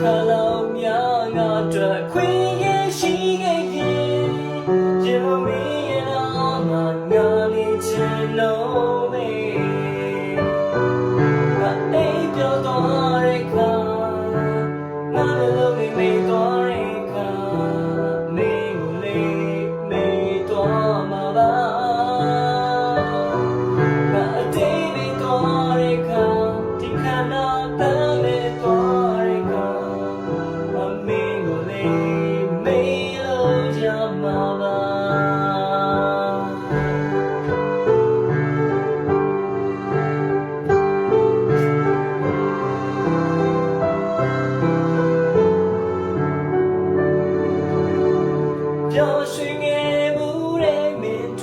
ခလောင်များငါတို့ခွေရရှိခဲ့ရင်ဂျေမမီရဲ့နာငါငါလေးချင်လို့